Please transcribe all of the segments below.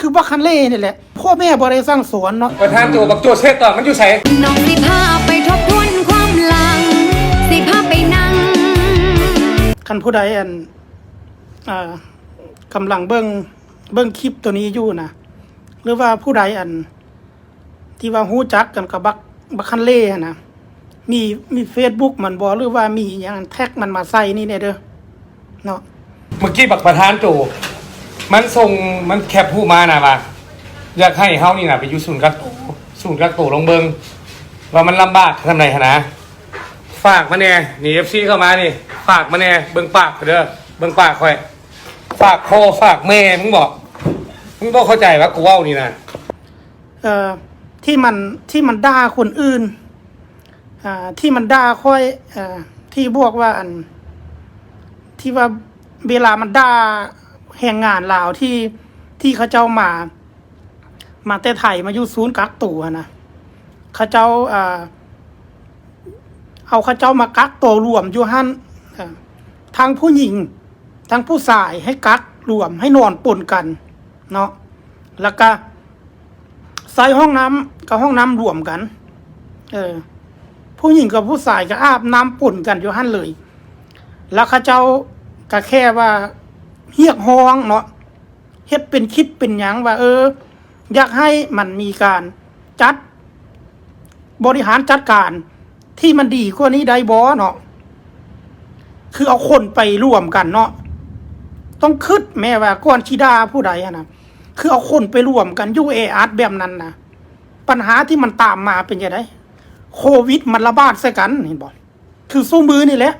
คือบักคันเล่นี่แหละ พ่อแม่บ่ได้สร้างสอนเนาะประธานโจบักโจเชตต่อมันอยู่ไสน้องสิพาไปทบทวนความหลัง สิพาไปนั่งคันผู้ใดอันอ่ากำลังเบิ่งเบิ่งคลิปตัวนี้อยู่นะหรือว่าผู้ใดอัน ที่ว่าฮู้จักกันกับบักบักคันเล่หั้นนะมีมี Facebook มันบ่หรือว่ามีหยังแท็กมันมาใส่นี่เนี่ยเด้อเนาะเมื่อกี้บักประธานโจ มันส่งมันแคปผู้มาน่ะว่าอยากให้เฮานี่น่ะไปอยู่ศูนย์กักศูนย์กักตัวลงเบิงว่ามันลำบากทำไดหนนะฝากมาแน่นี่ FC เข้ามานี่ ฝากมาแน่เบิงปากเด้อเบิงปากค่อย ฝากพ่อฝากแม่มึงบอกมึงบ่เข้าใจว่ากูเว้านี่นะเอ่อที่มันที่มันด่าคนอื่นอ่าที่มันด่าค่อยอ่าที่บวกว่าอัน ที่ว่าเวลามันด่า แห่งงานลาวที่ที่เขาเจ้ามา มาแต่ไทยมาอยู่ศูนย์กักตัวนะเขาเจ้าอ่าเอาเขาเจ้ามากักตัวรวมอยู่หันอ่าทั้งผู้หญิง ทั้งผู้ชายให้กักรวมให้นอนปนกัน เนาะแล้วก็ใส่ห้องน้ำกับห้องน้ำรวมกัน เออ ผู้หญิงกับผู้ชายก็อาบน้ำปนกันอยู่หันเลย แล้วเข้าเจ้าก็แค่ว่า เฮียกห้องเนาะเฮ็ดเป็นคลิปเป็นหยังว่า เออ อยากให้มันมีการจัด บริหารจัดการที่มันดีกว่านี้ได้บ่เนาะคือเอาคนไปร่วมกันเนาะต้องคิดแม่ว่าก่อนชีดาผู้ใดนะคือเอาคนไปรวมกันอยูเออาร์แบบนั้นนะปัญหาที่มันตามมาเป็นยังไงโควิดมันระบาดใส่กันเห็นบอกคือสู้มือนี่แหละ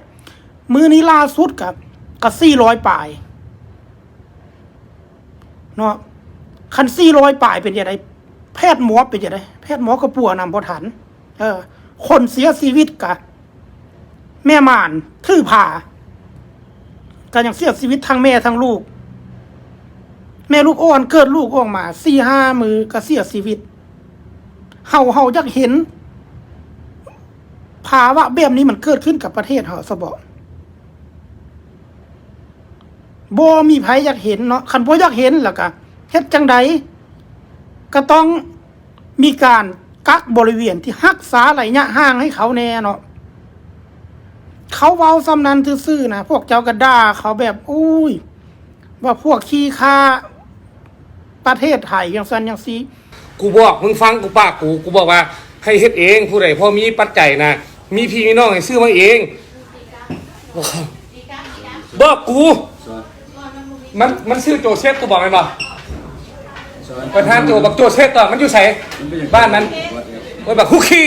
มือนี้ล่าสุดกับกับสี่ร้อยป่าย เนาะคันสี่ร้อยป่ายเป็นยังไงแพทย์หมอเป็นยังไงแพทย์หมอกระปัวนำพอทันเออ คนเสียชีวิตกับแม่ม่านถือผ่าก็ยังเสียชีวิตทั้งแม่ทั้งลูก แม่ลูกอ่อนเกิดลูกออกมาสี่ห้ามือก็เสียชีวิตเฮาเฮาอยากเห็นภาวะแบบนี้มันเกิดขึ้นกับประเทศเฮาสบอ บ่มีไผอยากเห็นเนาะคันบ่อยากเห็นแล้วก็เฮ็ดจังใดก็ต้องมีการกักบริเวณที่รักษาระยะห่างให้เขาแน่เนาะเขาเว้าซ้ำนั้นซื่อๆนะพวกเจ้าก็ด่าเขาแบบอุ้ยว่าพวกขี้ค่าประเทศไทยอย่างซันอย่างซีกูบอกมึงฟังกูปากกูกูบอกว่า ให้เฮ็ดเอง ผู้ใดพอมีปัจจัยนะมีพี่มีน้องให้ซื้อมาเองบอกกู มันมันซื้อโจเซฟกูบอกไหมบ่ประธานโจบักโจเซฟต่อมันอยู่ไสบ้านนั้นโอ้ยบักคุกขี้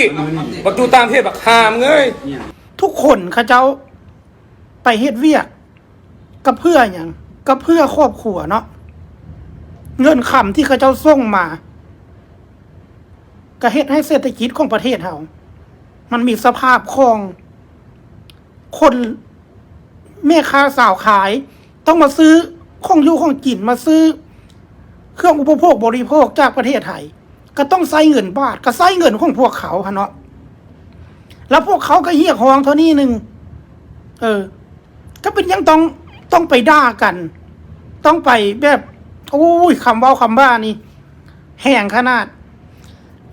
บักอยู่ต่างประเทศบักหามเงยทุกคนเขาเจ้าไปเฮ็ดเวียกก็เพื่ออย่างก็เพื่อครอบครัวเนาะเงินคำที่เขาเจ้าส่งมาก็เฮ็ดให้เศรษฐกิจของประเทศเฮามันมีสภาพคล่องคนแม่ค้าสาวขายต้องมาซื้อ ของอยู่ของกินมาซื้อ เครื่องอุปโภคบริโภคจากประเทศไทย ก็ต้องใส่เงินบาท ก็ใส่เงินของพวกเขาฮะเนาะแล้วพวกเขาก็เฮียกหองเท่านี้หนึ่งเออ ก็เป็นยังต้องต้องไปด่ากัน ต้องไปแบบโอ้ยคำว่าคำบ้านี่ แห่งขนาด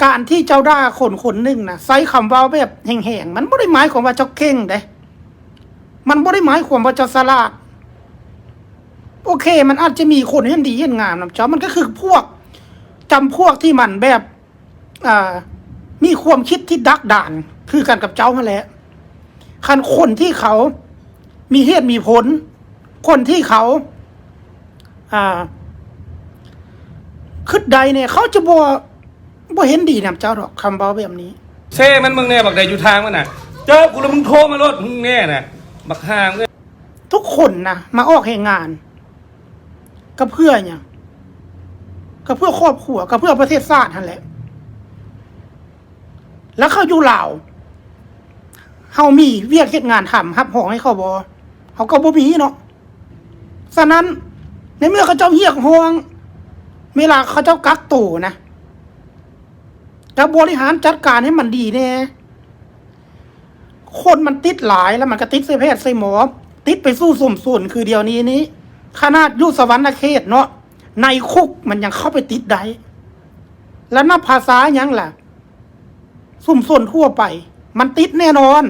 การที่เจ้าด่าคนคนหนึ่งนะใช้คำว่าแบบแห่งๆมันไม่ได้หมายความว่าเจ้าเก่งเด้ มันไม่ได้หมายความว่าเจ้าสลาด โอเค มันอาจจะมีคนเห็นดีเห็นงามนะเจ้ามันก็คือพวกจำพวกที่มันแบบอ่ามีความคิดที่ดักดาน คือกันกับเจ้ามาแหล้วคันคนที่เขามีเหตุมีผล คนที่เขา อ่าคึดใดเนี่ย เขาจะบ่บ่เห็นดีนะเจ้าดอกคำเบาแบบนี้เซ่มันมึงแน่บักใดอยู่ทางมันน่ะ เจอกูแล้วมึงโทรมารถมึงแน่น่ะบักหามเงยทุกคนนะมาออกแห่งงาน ก็เพื่ออย่างก็เพื่อครอบครัวก็เพื่อประเทศชาตินั่นแหละ แล้วเขาอยู่ลาวเฮามีเวียกเฮ็ดงานทำรับหองให้เขาบอเขาก็บ่มีเนาะฉะนั้น ในเมื่อเขาเจ้าเฮียกห้องเวลาเขาเจ้ากักตัวนะจะบริหารจัดการให้มันดีแน่คนมันติดหลายแล้วมันก็ติดใส่แพทย์ใส่หมอ ติดไปสู้สมส่วนคือเดียวนี้นี้ ขนาดยุสวรรณเขตเนาะในคุกมันยังเข้าไปติดได้แล้วนับภาษายังล่ะ สุ่มส่วนทั่วไป มันติดแน่นอน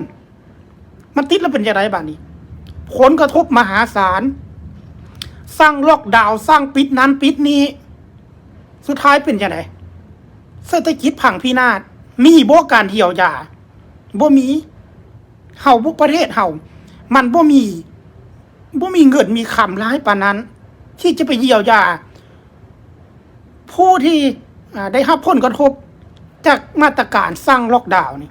มันติดแล้วเป็นยังไงบ้านี้ ผลกระทบมหาศาล สร้างล็อกดาวสร้างปิดนั้นปิดนี้ สุดท้ายเป็นยังไงเศรษฐกิจพังพินาศมีบ่การเที่ยวยาบ่มีเฮาบุกประเทศเฮามันบ่มี บ่มีเงินมีคำร้ายปานนั้น ที่จะไปเยียวยา ผู้ที่ได้รับผลกระทบ จากมาตรการสร้างล็อกดาวน์นี่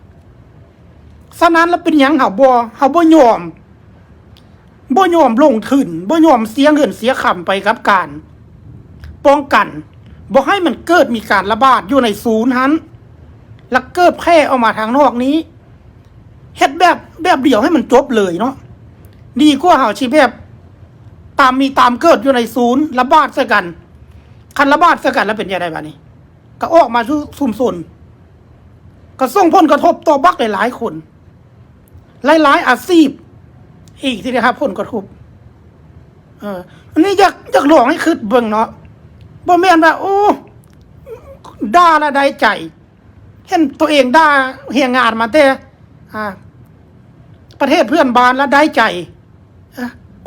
ฉะนั้นแล้วเป็นยังเฮาบ่เฮาบ่ยอมบ่ยอมลงทุนบ่ยอมเสียเงินเสียคำไปกับการ ป้องกันบ่ให้มันเกิดมีการระบาดอยู่ในศูนย์หั้นแล้วเกิดแพร่ออกมาทางนอกนี้เฮ็ดแบบแบบเดียวให้มันจบเลยเนาะ ดีกว่าเฮาชีแบบตามมีตามเกิดอยู่ในศูนย์ระบาดซะกัน คันระบาดซะกันแล้วเป็นยังไงบ้านี้ ก็ออกมาสู่ซุนก็ส่งผลกระทบต่อบักหลายๆคน หลาย ๆ อาชีพ อีกที่ได้รับผลกระทบเอออันนี้อยากอยากลองให้คืดเบิ่งเนาะบ่แม่นว่าโอ้ด่าละได้ใจ เห็นตัวเองด่าเฮียงานมาแต่อ่า ประเทศเพื่อนบ้านล้วได้ใจ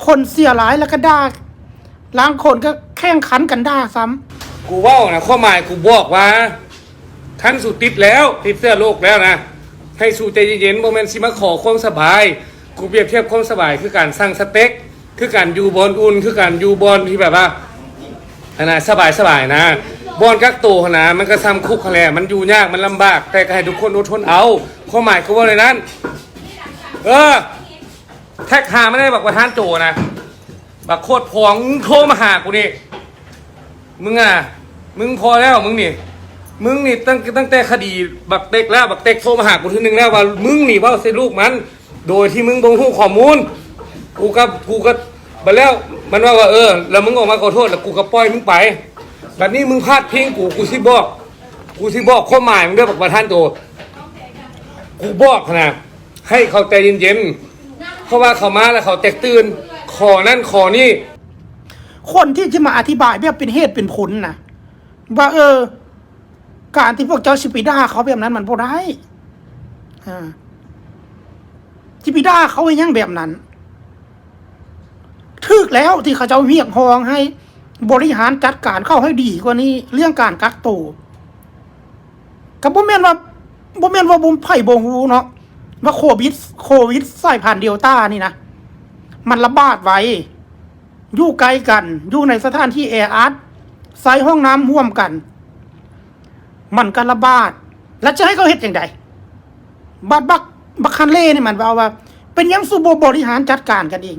คนเสียหลายแล้วก็ด่าล้างคนก็แข่งขันกันด่าซ้ำกูว่านะข้อหมายกูบอกว่า ท่านสู่ติดแล้วติดเสื้อโลกแล้วนะให้สู่ใจเย็นๆโมเมนต์สิมาขอความสบาย กูเปรียบเทียบความสบายคือการสร้างสเต็ก คือการอยู่บอลอุ่น คือการอยู่บอลที่แบบว่าอันนะสบายสบายๆนะบอลกักตัวนะมันก็ซ้ำคุกคะแนนมันอยู่ยากมันลำบาก แต่ก็ให้ทุกคนอดทนเอาข้อหมายกูว่าเลยนั้น เออ แท็กหาไม่ได้บอกว่าท่านโจนะบักโคตรพองโทรมาหากูนี่มึงอะ มึงพอแล้วมึงนี่ มึงนี่ตั้งตั้งแต่คดีบักเต็กแล้วบักเต็กโทรมาหากูทีนึงแล้วว่ามึงนี่ว่าเสลูกมัน โดยที่มึงบ่รู้ข้อมูล กูกับกูก็บัดแล้วมันว่าว่าเออ แล้วมึงออกมาขอโทษแล้วกูก็ปล่อยมึงไปแบบนี้มึงพลาดพิงกูกูสิบอก กูสิบอกข้อหมายมึงเด้อบอกประธานโตกูบอกนะให้เขาใจเย็นๆ ราะว่าเขามาแล้วเขาแตกตื่น ขอนั่นขอนี่ คนที่จะมาอธิบายแบบเป็นเหตุเป็นผลนะว่าเออ การที่พวกเจ้าชิปิด้าเขาแบบนั้นมันบ่ได้อ่าชิปิด้าเขาไอ้ยังแบบนั้นทึกแล้วที่เขาเจ้าเรียกหองให้ บริหารจัดการเข้าให้ดีกว่านี้ เรื่องการกักตัวกับบ่แม่นว่าบ่แม่นว่าบุมไผ่บ่ฮู้เนาะ ว่าโควิด โควิดสายพันธุ์เดลต้านี่นะ มันระบาดไว้ อยู่ไกลกัน อยู่ในสถานที่แออัดใส่ห้องน้ำร่วมกัน มันก็ระบาด แล้วจะให้เขาเฮ็ดอย่างไรบัดบักบักคันเล่นี่มันว่าว่า เป็นยังสูบบริหารจัดการกันเอง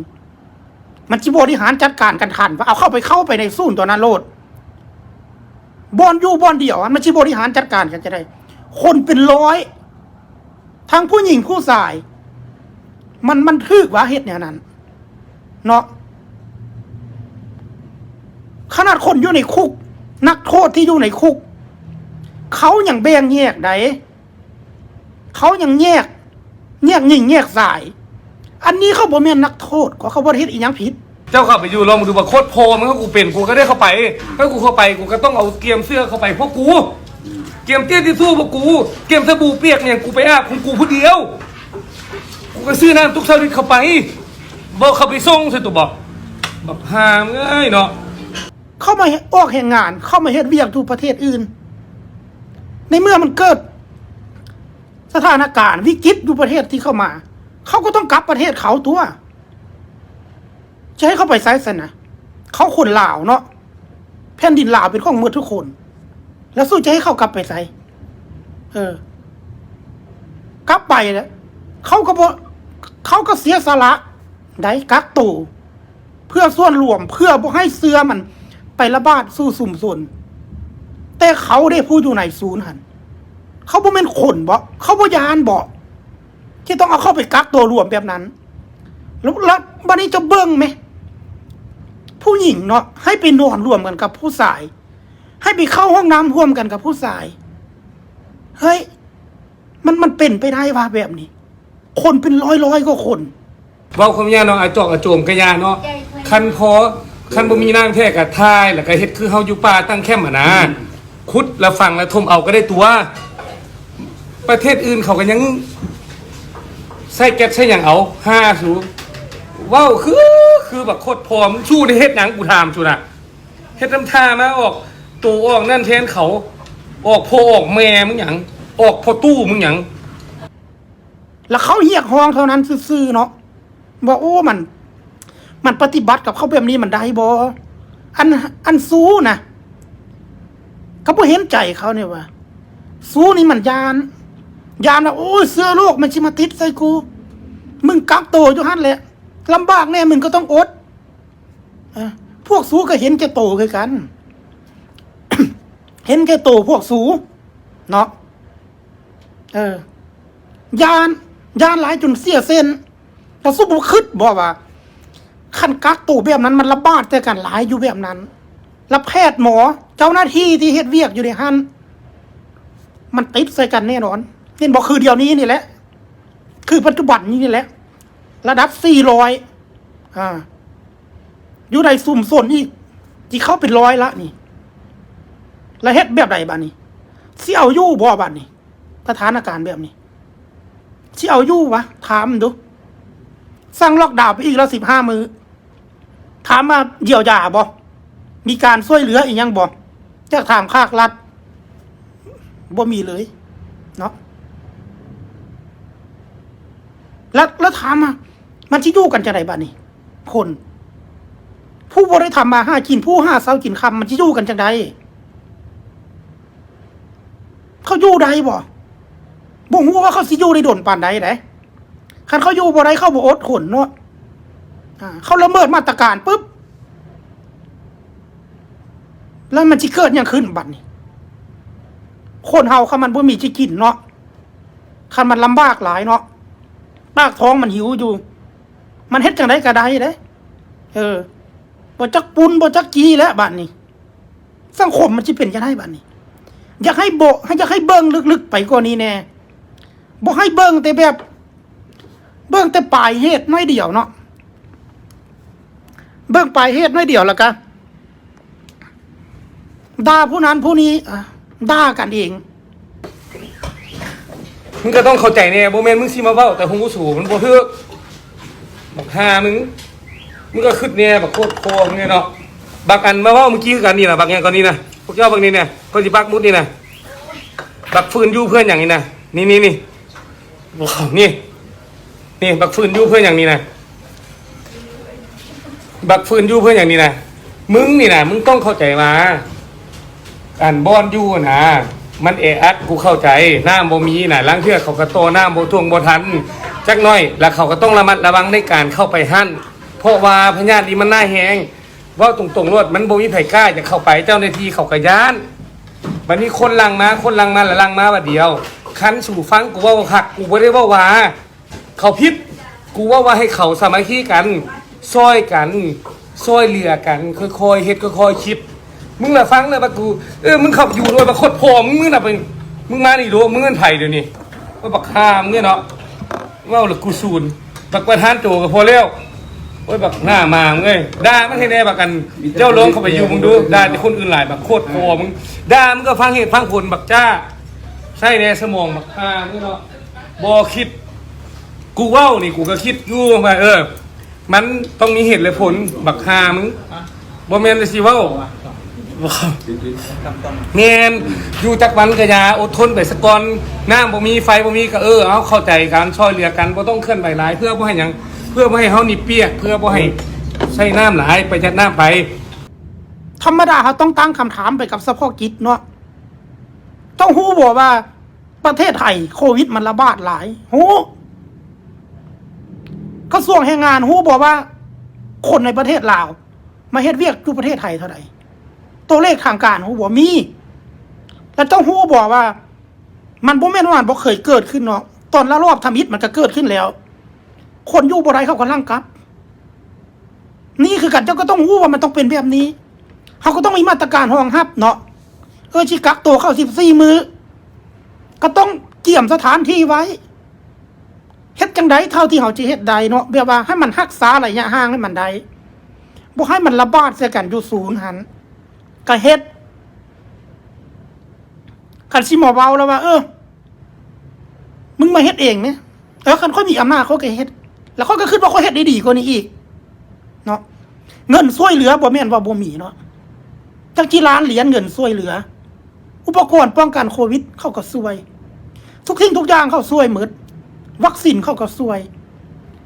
มันจิบริหารจัดการกันทันว่าเอาเข้าไปเข้าไปในศูนตัวนั้นโลดบอนอยู่บอนเดียวอะมันจิบริหารจัดการกันจะได้ คนเป็นร้อย ทั้งผู้หญิงผู้ชาย มันมันทึกว่าเฮ็ดเนี่ยนั้น เนาะขนาดคนอยู่ในคุก นักโทษที่อยู่ในคุก เขาอย่างแบ่งแยกไดเขาอย่างแยก แยกหญิงแยกสาย อันนี้เขาบ่แม่นนักโทษก็เขาบ่ได้เฮ็ดอีหยังผิดเจ้าเข้าไปอยู่ลองมาดูว่าโคตรโพมันก็กูเป็นกูก็ได้เข้าไปถ้ากูเข้าไปกูก็ต้องเอาเกียมเสื้อเข้าไปพวกกู เกียมเตี้ยที่สู้พวกกู เกียมสบู่เปียกเนี่ยกูไปอาบของกูผู้เดียว กูก็ซื้อน้ำทุกเช้านี้เข้าไปบอกเข้าไปส่งสิตัวบอกแบบหามเอ้ยเนาะเข้ามาออกแห่งงาน เข้ามาเฮ็ดเวียกทุกประเทศอื่น ในเมื่อมันเกิด สถานการณ์วิกฤตอยู่ประเทศที่เข้ามา เขาก็ต้องกลับประเทศเขาตัว จะให้เขาไปไซส์นะเขาคนลาวเนาะแผ่นดินลาวเป็นของมืดทุกคน แล้วสู้จะให้เขากลับไปไซเออ กลับไปแล้วเขาก็บ่เขาก็เสียสละได้กักตัวเพื่อส่วนรวมเพื่อบ่ให้เสื้อมัน ไประบาดสู่สุ่มส่วนแต่เขาได้พูดอยู่ในศูนย์หันเขาบ่เป็นคนบ่เขาบ่ยานบ่ที่ต้องเอาเข้าไปกักตัวรวมแบบนั้น แล้วแล้วบันนี้จะเบิ่งไหมผู้หญิงเนาะให้ไปนอนรวมกันกับผู้ชาย ให้ไปเข้าห้องน้ำร่วมกันกับผู้ชาย เฮ้ย มันมันเป็นไปได้ว่าแบบนี้ คนเป็นร้อยร้อยๆก็คนเว้าคำยาเนาะอาจอกอาโจมกะยาเนาะคันพอคันบ่มีน้ำแท้ก็ทายแล้วก็เฮ็ดคือเฮาอยู่ป่าตั้งแคมป์อะนะขุดแล้วฟังแล้วทมเอาก็ได้ตัว ประเทศอื่นเขาก็ยังใส่แก๊สใส่หยังเอาห้าสูว้าวคือ คือแบบโคตรพร้อมชูในเฮ็ดหยังกูถามชูน่ะเฮ็ดน้ำท่ามาออก ตัวออกนั่นแทนเขา ออกพ่อออกแม่มึงหยังออกพ่อตู้มึงหยังแล้วเขาเรียกห้องเท่านั้นซื่อๆเนาะบอกโอ้มัน มันปฏิบัติกับเขาแบบนี้มันได้บออันอันสู้นะเขาบ่เห็นใจเขาเนี่ยว่าสู้นี่มันยานยานว่าโอ้ยเสื้อโลกมันชิมาติดใส่กู มึงกักตัวอยู่หันแหละลำบากแน่มึงก็ต้องอดเอ้อพวกสู้ก็เห็นแก่โตคือกัน เห็นแก่โตพวกสูเนาะเออยานยานหลายจนเสียเส้นแต่สู้บุคืดบอกว่าขั้นกักตัวแบบนั้นมันระบาดแต่กันหลายอยู่แบบนั้น แล้วแพทย์หมอเจ้าหน้าที่ที่เฮ็ดเวียกอยู่ในหันมันติดใส่กันแน่นอนเห็นบอกคือเดียวนี้นี่แหละ คือปัจจุบันนี้นี่แหละ ระดับสี่ร้อยอ่า อยู่ในสุ่มส่วนอีกที่เข้าเป็นร้อยละนี่ แล้วเฮ็ดแบบใดบ้านี้เสี่ยวยู่บ่บ้านนี้สถานการณ์แบบนี้ที่เอาอยู่วะถามดูสั่งล็อกดาวน์ไปอีกแล้วสิบห้ามือถามมาเยียวยาบอมีการช่วยเหลืออีกยังบอจะถามภาครัฐบ่มีเลย เนาะแล้วแล้วถามมามันจะอยู่กันจะไหนบ้านี่คนผู้บริทำมาห้ากินผู้ห้าเสากินคำมันจะอยู่กันจังใด เขาอยู่ใดบ่บ่ฮู้ว่าเขาสิอยู่ในโดนปานใดเด้คันเขาอยู่บ่ได้เขาบ่อดทนเนาะเขาละเมิดมาตรการปุ๊บ แล้วมันสิเกิดยังขึ้นบัดนี้ คนเฮาคันมันบ่มีจะกินเนาะคันมันลำบากหลายเนาะปากท้องมันหิวอยู่ มันเฮ็ดจังไดก็ได้เด้เออบ่จักปุนบ่จักจีแล้วบัดนี้ สังคมมันสิเป็นจังไดบัดนี้ อยากให้โบให้อยากให้เบิ่งลึกๆ ไปกว่านี้แน่บอกให้เบิ่งแต่แบบ เบิ่งแต่ปลายเหตุน้อยเดียวเนาะเบิ่งปลายเหตุน้อยเดียวแล้วกันด่าผู้นั้นผู้นี้อะด่ากันเองมึงก็ต้องเข้าใจแน่โบ่แม่นมึงสิมาเว้าแต่ฮู้สูมันบ่ถูกบักหามึงมึงก็คิดแน่บักโคตรโคงเนี่ยเนาะบักอันมาเว้าเมื่อกี้กันนี่นะบักหยังก่อนนี่นะ พวกเจ้าบักนี้เนี่ยก็สิบักมุดนี่นะบักฟืนยู่เพื่อนอย่างนี้นะนี่นี่นี่ว้าวนี่นี่บักฟืนยู่เพื่อนอย่างนี้นะบักฟืนยู่เพื่อนอย่างนี้นะมึงนี่นะมึงต้องเข้าใจว่าอันบอนยู่นะมันเออัดกูเข้าใจน้ำบ่มีน่ะล้างเทือกเขาก็โตน้ำบ่ท่วงบ่ทันจักน้อย แล้วเขาก็ต้องระมัดระวังในการเข้าไปหั่นเพราะว่าพญาตินี่มันหน่าแหง ว่าตรงๆรวดมันบ่มีไผกล้าจะเข้าไปเจ้าหน้าที่เขาก็ย้านวันนี้คนลังมาคนลังมาล้วลังมาว่าเดียว คันสู่ฟังกูว่าหักกูบ่ได้ว่าว่าเขาพิษกูว่าว่าให้เขาสามัคคีกันซอยกันซอยเหลือกันค่อยๆเฮ็ดค่อยๆคิดมึงน่ะฟังเลยบักกูเออมึงขับอยู่ด้วยบักโคตรพอมึงมึงน่ะเป็นมึงมานี่ดูมึงเงินไผ่เดี๋ยวนี้ว่าบักฮามเนี่ยเนาะว่าหรือกูซูนบักประธานโจก็พอแล้ว โอ้ยบักหน้ามามึงเอ้ยด่ามันให้แน่บักกันเจ้าลงเข้าไปอยู่มึงดูด่าแต่คนอื่นหลายบักโคตรพอมึงด่ามึงก็ฟังเหตุฟังผลบักจ้าใช่แน่สมองบักฮามเนี่ยเนาะบอคิด กูเว้านี่กูก็คิดอยู่ว่าเออ มันต้องมีเหตุและผลบักฮามึงบ่แม่นสิเว้าเมนอยู่จักวันกะยาอดทนไปสะก่อนน้ำบ่มีไฟบ่มีก็เออเอาเข้าใจกันช่วยเหลือกันบ่ต้องเคลื่อนไหวหลายเพื่อบ่ให้หยัง เพื่อบ่ให้เฮานี่เปียก เพื่อบ่ให้ใช้น้ำหลายไปจัดน้ำไป ธรรมดาเขาต้องตั้งคำถามไปกับสภาพกิจเนาะต้องฮู้บอกว่า ประเทศไทยโควิดมันระบาดหลายฮู้กระทรวงแรงงานฮู้บอกว่า คนในประเทศลาว มาเฮ็ดเวียกอยู่ประเทศไทยเท่าไหร่ตัวเลขทางการฮู้บอกมี แล้วต้องฮู้บอกว่า มันบ่แม่นว่ามันบ่เคยเกิดขึ้นเนาะตอนละรอบทำอิฐมันก็เกิดขึ้นแล้ว คนยู่บ่ได้เขาก็ลังกับ นี่คือกันเจ้าก็ต้องรู้ว่ามันต้องเป็นแบบนี้ เขาก็ต้องมีมาตรการรองรับเนาะเออชิกักตัวเข้าสิบสี่มือ ก็ต้องเกี่ยมสถานที่ไว้เฮ็ดจังไดเท่าที่เขาจะเฮ็ดได้เนาะแบบว่าให้มันรักษาระยห่างให้มันได้บ่ให้มันระบาดใส่กันอยู่ศูนย์หันก็เฮ็ดคันสิหมอเว้าแล้วว่า เออ มึงมาเฮ็ดเองเนี่ยเออคันค่อยมีอำนาจเขาก็เฮ็ด แล้วเขาก็คิดว่าเขาเฮ็ดได้ดีกว่านี้อีก เนาะเงินช่วยเหลือบ่แม่นว่าบ่มีเนาะจักกี่ล้านเหรียญเงินช่วยเหลือ อุปกรณ์ป้องกันโควิดเขาก็ช่วย ทุกทิ้งทุกอย่างเขาช่วยหมดวัคซีนเขาก็ช่วย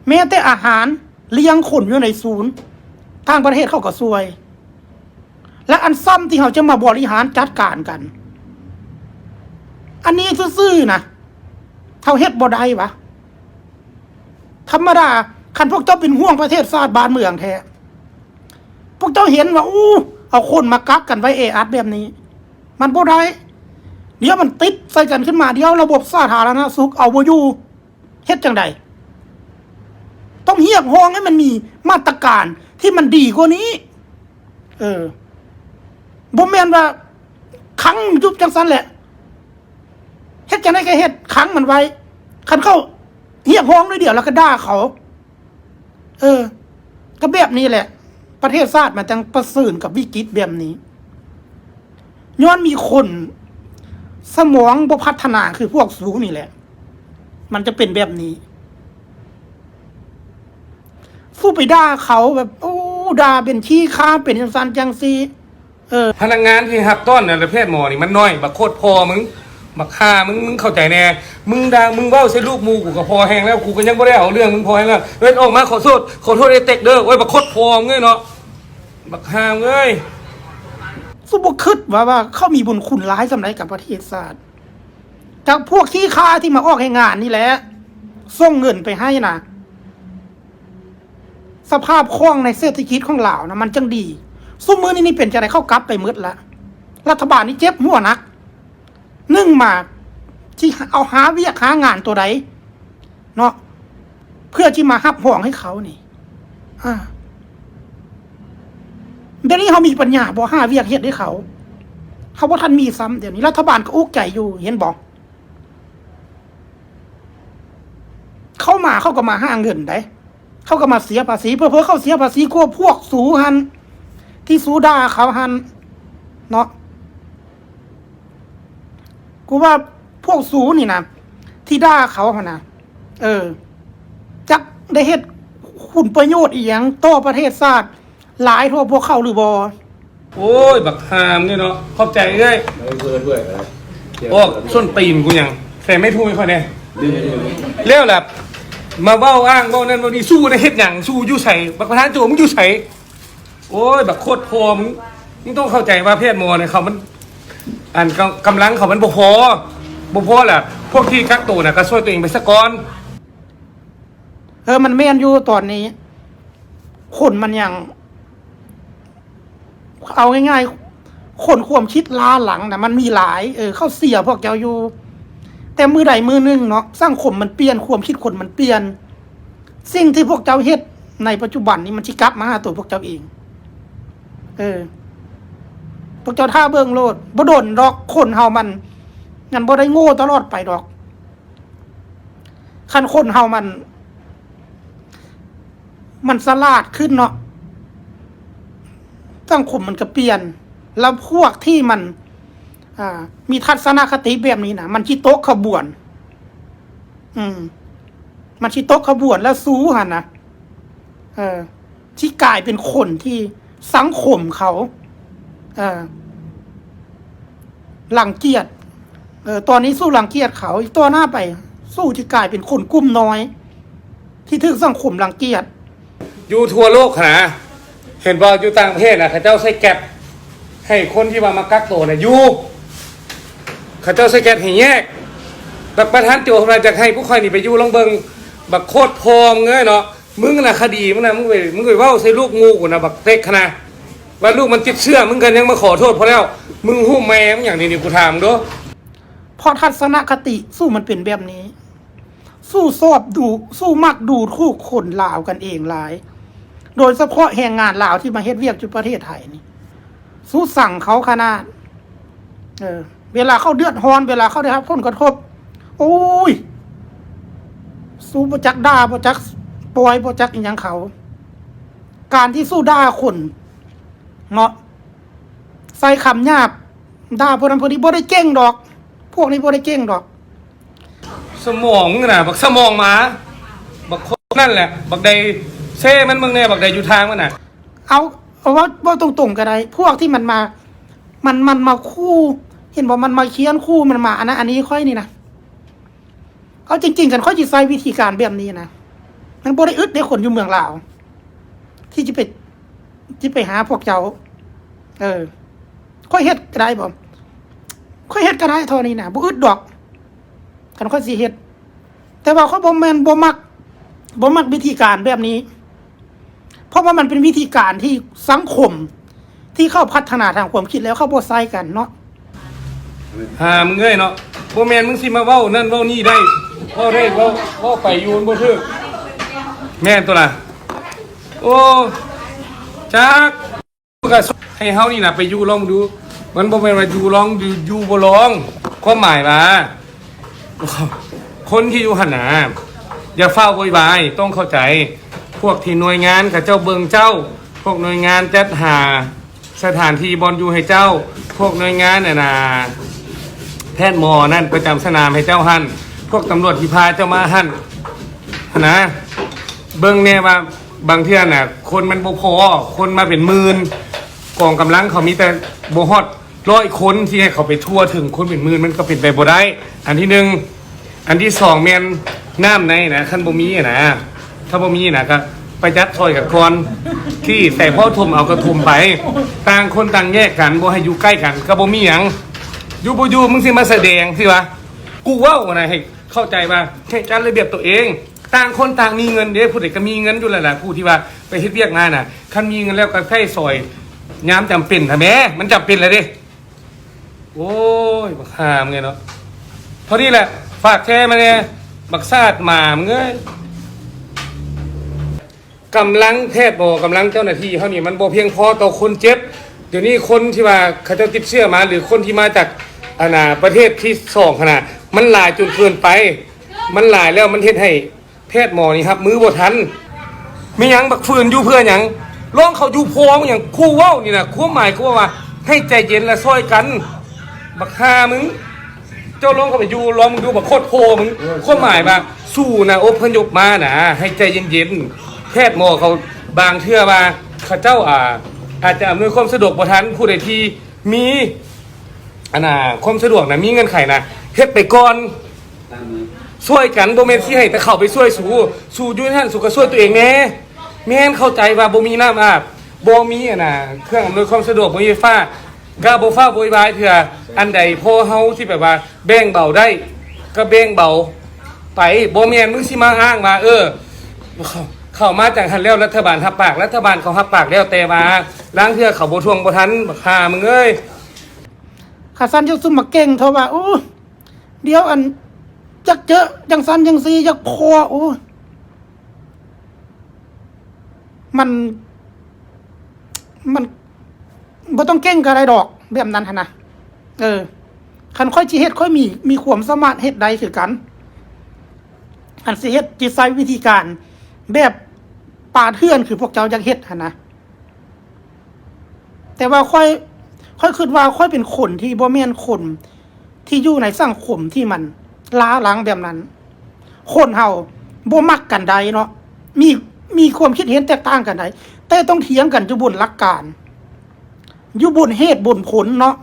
แม้แต่อาหารเลี้ยงคนอยู่ในศูนย์ทางประเทศเขาก็ช่วย และอันซ้ำที่เขาจะมาบริหารจัดการกัน อันนี้ซื่อๆนะเขาเฮ็ดบ่ได้วะ ธรรมดาคันพวกเจ้าเป็นห่วงประเทศชาติบ้านเมืองแท้พวกเจ้าเห็นว่าอู้เอาคนมากักกันไว้เออัดแบบนี้ มันบ่ได้เดี๋ยวมันติดใส่กันขึ้นมาเดี๋ยวระบบสาธารณสุขเอาบ่อยู่เฮ็ดจังใดต้องเฮียกห้องให้มันมีมาตรการที่มันดีกว่านี้ เออบ่แม่นว่าขังยุบจังซั่นแหละเฮ็ดจังได๋ก็เฮ็ดขังมันไว้คันเข้า เฮียกห้องด้วยเดียวแล้วก็ด่าเขา เออ ก็แบบนี้แหละ ประเทศชาติมันจังประสริฐกับวิกฤตแบบนี้ ย้อนมีคน สมองบ่พัฒนาคือพวกสูนี่แหละ มันจะเป็นแบบนี้สู้ไปด่าเขาแบบโอ้ด่าเป็นขี้ข้าเป็นจังซันจังซีเออ พนักงานที่หับต้อนในประเภทหมอนี่มันน้อยบักโคตรพอมึง บักฆ่ามึงมึงเข้าใจแน่ มึงด่ามึงเว้าใส่ลูกมูกูก็พอแห้งแล้วกูก็ยังบ่ได้เอาเรื่องมึงพอแห้งแล้วเว้นออกมาขอโทษขอโทษไอ้เต็กเด้อโอ้ยบักโคตรพอมึงเอ้ยเนาะบักห่ามเอ้ยสุบคิดว่าว่าเขามีบุญคุณร้ายสำหรับกับประเทศชาติจากพวกขี้ค้าที่มาออกให้งานนี่แหละส่งเงินไปให้นะสภาพคล่องในเศรษฐกิจของลาวนะมันจังดีซุ้มมือนี่นี่เป็นจะไรเข้ากลับไปมืดละรัฐบาลนี่เจ็บหัวนัก นึ่งมาที่เอาหาเวียกหางานตัวใดเนาะเพื่อที่มาฮับห่วงให้เขานี่อ่าเดี๋ยวนี้เขามีปัญญาบ่ห้าเวียกเฮ็ดให้เขา เขาบ่ทันมีซ้ำเดี๋ยวนี้รัฐบาลก็อุกใจอยู่ เห็นบอกเข้ามาเขาก็มาห้าเงินได้เขาก็มาเสียภาษีเพื่อเพื่อเขาเสียภาษีกลัวพวกสูหันที่สูดาเขาหันเนาะ กูว่าพวกสูนี่นะที่ด่าเขาหนนะเออ จักได้เฮ็ดคุณประโยชน์อีหยังต่อประเทศชาติหลายทั่วพวกเขาหรือบอโอ้ย บักห่ามเอ้ยเนาะขอบใจเอ้ยไม่เพื่อนด้วยอะไรโอ้ส้นตีนกูยังแต่ไม่ทูไม่ค่อยแน่ดื้อเลี้ยวแหละมาเว้าอ้างเว้านั่นเว้านี่สู้ในเฮ็ดหยังสู้อยู่ใส่บักประธานโจมึงอยู่ใส่โอ้ย บักโคตรพอมึงมึงต้องเข้าใจว่าเพศหมอเนี่ยเขามัน อันกำกำลังเขามันบ่พอบ่พอแหละพวกที่กักตัวน่ะก็ช่วยตัวเองไปซะก่อนเออมันแม่นอยู่ตอนนี้ คนมันยัง เอาง่ายๆ คนความคิดล้าหลังนะมันมีหลาย เออ เข้าเสียพวกเจ้าอยู่ แต่มือใดมือหนึงเนาะสร้างขมมันเปลี่ยนความคิดคนมันเปลี่ยน สิ่งที่พวกเจ้าเฮ็ดในปัจจุบันนี้มันชิกลับมาหาตัวพวกเจ้าเอง เออ วกเจ้าท่าเบิ่งโลดบ่โดนดอกคนเฮามันงั้นบ่ได้โง่ตลอดไปดอกคันคนเฮามัน มันสลาดขึ้นเนาะสังคมมันก็เปลี่ยน แล้วพวกที่มัน อ่า มีทัศนคติแบบนี้นะมันชิโต๊ะขบวน อืม มันชิโต๊ะขบวนแล้วสู้หันนะเออที่กลายเป็นคนที่สังคมเขา หลังเกียจเออตอนนี้สู้หลังเกียจเขาอีกตัวหน้าไป สู้ที่กลายเป็นคนกลุ่มน้อย ที่ถึงสังคมหลังเกียจอยู่ทั่วโลกนะเห็นบ่อยู่ต่างประเทศนะเขาเจ้าใส่แก็บให้คนที่วามากักตัวน่ะอยู่เขาเจ้าใส่แก็บให้แยกบักประธานโจทย์มาจากให้ผู้คอยนี่ไปอยู่ลองเบิงบักโคตรพองเงี้ยเนาะมึงน่ะคดีมึงน่ะมึงไปมึงไปเว้าใส่ลูกงูกูนะบักเต็กนาด ว่าลูกมันติดเชื้อมึงกันยังมาขอโทษเพราะแล้ว มึงหู้แม่มึงอย่างนี้นี่กูถามดูเพราะทัศนคติสู้มันเป็นแบบนี้ สู้สอบดูสู้มักดูคู่คนลาวกันเองหลาย โดยเฉพาะแรงงานลาวที่มาเฮ็ดเวียกจุประเทศไทยนี่ สู้สั่งเขาขนาดเออ เวลาเขาเดือดร้อนเวลาเขาได้รับผลกระทบ โอ้ย สู้ประจักด่าประจักปล่อยประจักอีหยังเขา การที่สู้ด่าคน เนาะใส่คำหยาบด่าพวกนั้นพวกนี้บ่ได้เก่งดอก พวกนี้บ่ได้เก่งดอก สมองน่ะบักสมองหมาบักคนนั่นแหละ บักใดเซ่มันมึงเนี่ยบักใดอยู่ทางมันน่ะ เอาเอาว่าว่าตรงๆก็ได้พวกที่มันมา มันมันมาคู่ เห็นบอกมันมาเคียนคู่มันมาอันนั้นอันนี้ค่อยนี่นะเอาจริงๆกันค่อยจิใช้วิธีการแบบนี้นะมันบ่ได้อึดในคนอยู่เมืองลาวที่จะไป ที่ไปหาพวกเจ้า เออ ค่อยเฮ็ดก็ได้บ่ค่อยเฮ็ดก็ได้เท่านี้นะบ่อึดดอกกันค่อยสิเฮ็ด แต่ว่าเขาบ่แม่นบ่มักบ่มักวิธีการแบบนี้ เพราะว่ามันเป็นวิธีการที่สังคม ที่เข้าพัฒนาทางความคิดแล้วเข้าบ่ใส่กันเนาะหามึงเอ้ยเนาะบ่แม่นมึงสิมาเว้านั่นเว้านี่ได้เว้าได้เว้าเว้าไปอยู่บ่ถึกแม่นตัวล่ะโอ้ จักก็ให้เฮานี่นะไปอยู่ลองดู มันบ่แม่นว่าอยู่ลองอยู่อยู่บ่ลองความหมายว่าคนที่อยู่หั่นน่ะอย่าเฝ้าโวยวายต้องเข้าใจ พวกที่หน่วยงานกับเจ้าเบิงเจ้า พวกหน่วยงานจัดหาสถานที่บอลอยู่ให้เจ้า พวกหน่วยงานน่ะนะแพทย์หมอนั่นประจำสนามให้เจ้าหันพวกตำรวจที่พาเจ้ามาหันนะเบิงเนี่ยว่า บางเทื่อน่ะ คนมันบ่พอ คนมาเป็นหมื่นกองกำลังเขามีแต่บ่ฮอดร้อยคนที่ให้เขาไปทั่วถึงคนเป็นหมื่นมันก็เป็นไปบ่ได้ อันที่หนึ่งอันที่สองแมนน้ำในนะคันบ่มีนะถ้าบ่มีนะก็ไปยัดถอยกับกอนที่แต่พ่อทมเอากระทุมไป ต่างคนต่างแยกกันบ่ให้อยู่ใกล้กันก็บ่มีหยังอยู่บ่อยู่มึงสิมาแสดงสิวะกูเว้านะให้เข้าใจว่าให้จัดระเบียบตัวเอง ต่างคนต่างมีเงินเด้ผู้ใดก็มีเงินอยู่แล้วล่ะผู้ที่ว่าไปเฮ็ดเวียกงานน่ะคันมีเงินแล้วก็ใช้ซอยยามจำเป็นท่ะแม่มันจำเป็นแล้วเด้โอ้ยบักหามไงเนาะเท่านี้แหละ ฝากแชร์มาเนี่ยบักซาดหมามึงเอ้ยกำลังแพทย์บ่กำลังเจ้าหน้าที่เขานี่มันบ่เพียงพอต่อคนเจ็บ เดี๋ยวนี้คนที่ว่าเขาจ้าติดเชื้อมาหรือคนที่มาจากอาณาประเทศที่สองขนาดมันหลายจนเกินไป มันหลายแล้วมันเฮ็ดให้ แพทย์หมอนี่ครับ มือบ่ทันมีหยังบักฟืนอยู่เพื่อหยังร้องเขาอยู่พองอย่างคู่เว้านี่นะคู่หมายก็ว่า ให้ใจเย็นและซอยกัน บักฮามึง เจ้าลองเขาไปอยู่ลองมึงดูบักโคตรโพมึงความหมายว่าสู้นะอพยพมานะให้ใจเย็นๆแพทย์หมอเขาบางเชื่อว่าเขาเจ้าอ่า อาจจะอำนวยความสะดวกบทันผู้ใดที่มีอันน่ะความสะดวกนะมีเงินไขนะเฮ็ดไปก่อน ช่วยกันบ่แม่นสิให้แต่เข้าไปช่วยสู้สู้อยู่นั่นสู้ก็ช่วยตัวเองแน่แม่นเข้าใจว่าบ่มีน้ำอาบบ่มีอะนะเครื่องอำนวยความสะดวกบ่มีไฟฟ้าก็บ่ฟ้าบ่วายเถื่ออันใดพอเฮาที่แบบว่า แบ่งเบาได้ ก็แบ่งเบาไปบ่แม่นมึงสิมาอ้างว่าเออเข้ามาจากหันแล้วรัฐบาลหับปากรัฐบาลเขาหับปากแล้วแต่มาล้างเทื่อเขาบ่ทวงบ่ทันบักหามึงเอ้ยขาสั้นจะซุ่มมาเก่งเท่าว่าโอ้เดี๋ยวอัน จักเจอจังสั้นจังซีจักพอโอ้มันมันบ่ต้องเก่งก็ได้ดอกแบบนั้นนะเออคันค่อยจิเฮ็ดค่อยมีมีควมสมารถเฮ็ดใดคือกันอันสิเฮ็ดจิใช้วิธีการ แบบปาดเทือนคือพวกเจ้าอยากเฮ็ดหันนะแต่ว่าค่อย ค่อยคิดว่าค่อยเป็นคนที่บ่แม่นคนที่อยู่ในสังคมที่มัน ล้าหลังแบบนั้น คนเฮาบ่มักกันใดเนาะมีมีความคิดเห็นแตกต่างกันใดแต่ต้องเถียงกันอยู่บนหลักการอยู่บนเหตุบนผลเนาะ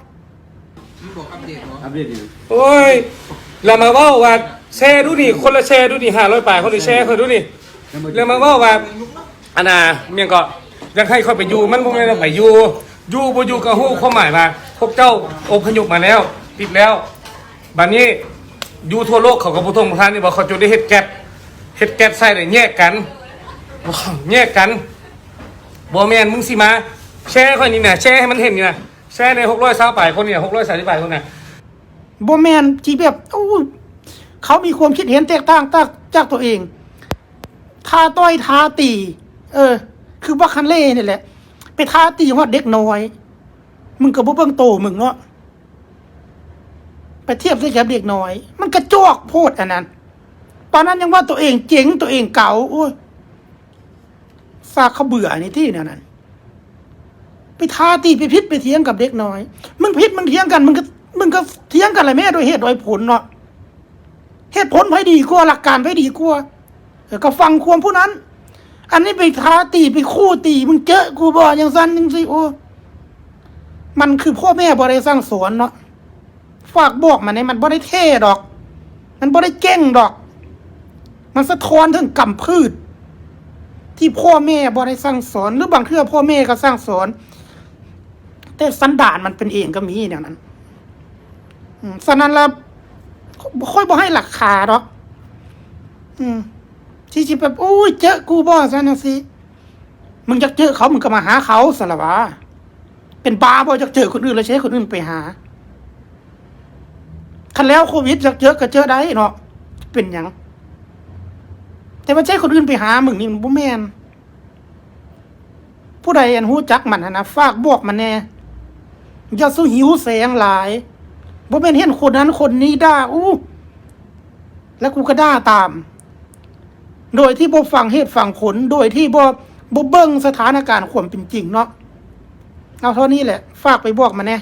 โอ้ยแล้วมาเว้าว่าแชร์ดูนี่คนละแชร์ดูนี่500บาทคนละแชร์คนดูนี่แล้วมาเว้าว่าอันน่ะเมียงก็ยังให้ค่อยไปอยู่มันบ่แม่นว่าไปอยู่อยู่บ่อยู่ก็ฮู้ความหมายว่าพวกเจ้าอพยพมาแล้ว ติดแล้วบัดนี้ อยู่ทั่วโลกเขาก็บ่ทงบ่ทันนี่บ่เขาจะได้เฮ็ดแก๊สเฮ็ดแก๊สใส่ได้แยกกันว้าแยกกันบอแมนมึงสิมา แชร์ค่อยนี่นะแชร์ให้มันเห็นนี่นะแชร์ในหกร้อยสาวปลายคนเนี่ยหกร้อยสามสิบปลายคนน่ะบ่แม่นที่แบบโอ้เขามีความคิดเห็นแตกต่างจากจากตัวเองทาต้อยทาตี เออ คือบักคันเล่นี่แหละ ไปทาตีฮอดเด็กน้อย มึงก็บ่เบิ่งโตมึงเนาะ ไปเทียบได้กับเด็กน้อย มันกระจอกโพดอันนั้น ตอนนั้นยังว่าตัวเองเจ๋งตัวเองเก่าโอ้ยซากเขาเบื่อในที่เนี่ยนั่นไปท้าตีไปพิษไปเถียงกับเด็กน้อย มึงพิษมึงเถียงกันมึงก็มึงก็เถียงกันอะไรแม่โดวยเหตุโดยผลเนาะเหตุผลไผดีกว่าหลักการไผดีกว่าก็ฟังควมผู้นั้น อันนี้ไปท้าตีไปคู่ตีมึงเจอกูบ่อย่างสั้นยังสิโอ้มันคือพ่อแม่บ่ได้สร้างสวนเนาะ ฝากบอกมันเนี่ยมันบ่ได้เท่ดอก มันบ่ได้เก่งดอก มันสะท้อนถึงกรรมพืช ที่พ่อแม่บ่ได้สร้างสอน หรือบางเทื่อพ่อแม่ก็สร้างสอน แต่สันดานมันเป็นเองก็มีอย่างนั้นอืมฉะนั้นล้วบ่ค่อยบ่ให้หลักคาดอก อืมที่จิแบบโอ้ยเจอกูบ่ซะนะสิมึงอยากเจอเขามึงก็มาหาเขาสละวะเป็นบ้าบ่อยากเจอคนอื่นแล้วใช้คนอื่นไปหา คันแล้วโควิดอยากเจอก็เจอได้เนาะเป็นยังแต่ว่าใช้คนอื่นไปหามึงนี่มันบ่แมนผู้ใดอันหู้จักมันนนะฝากบอกมันแน่อย่าสู้หิวแสงหลายบ่แม่นเห็นคนนั้นคนนี้ด่าอู้แล้วกูก็ด่าตาม โดยที่บ่ฟังเหตุฟังผลโดยที่บ่บ่เบิ่งสถานการณ์ความเป็นจริงเนาะเอาเท่านี้แหละ ฝากไปบอกมันแน่